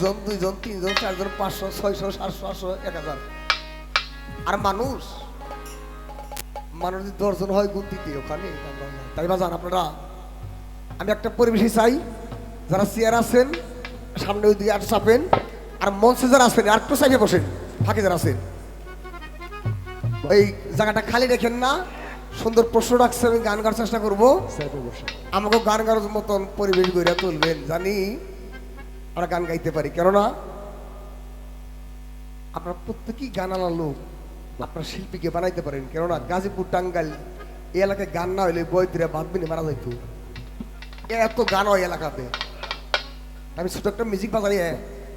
একজন দুইজন তিনজন চারজন পাঁচশো ছয়শো সাতশো আটশো এক হাজার। আর মানুষ মানুষ যদি দশজন হয় গুনতিতে ওখানে তাই বাজান আপনারা আমি একটা পরিবেশে চাই যারা চেয়ার আছেন সামনে ওই দিকে আর চাপেন আর মঞ্চে যারা আছেন আর একটু সাইডে বসেন ফাঁকে যারা আছেন। ওই জায়গাটা খালি রেখেন না সুন্দর প্রশ্ন রাখছে আমি গান গাওয়ার চেষ্টা করব। আমাকে গান গাওয়ার মতন পরিবেশ গড়িয়া তুলবেন জানি। আমরা গান গাইতে পারি, কেননা আপনার প্রত্যেকেই গান আনা লোক, আপনার শিল্পীকে বানাইতে পারেন, কেননা গাজীপুর, টাঙ্গাইল এই এলাকায় গান না হইলে বইতিরা বাদবিনে মারা যাইত। এত গান হয় এলাকাতে। আমি ছোট একটা মিউজিক বাজারিয়ে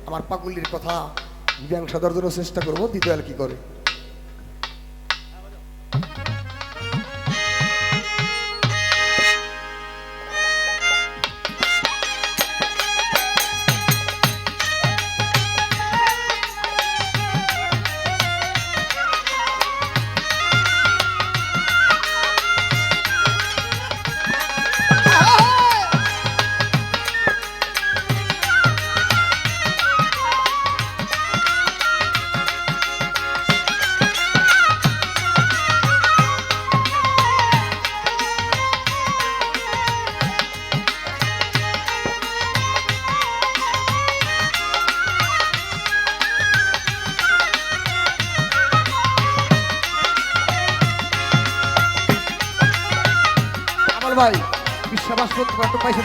আমার পাগুলির কথা মীমাংসা দেওয়ার চেষ্টা করব, দ্বিতীয় কি করে? ভাই বিশ্বাস করতে পারতো পয়সা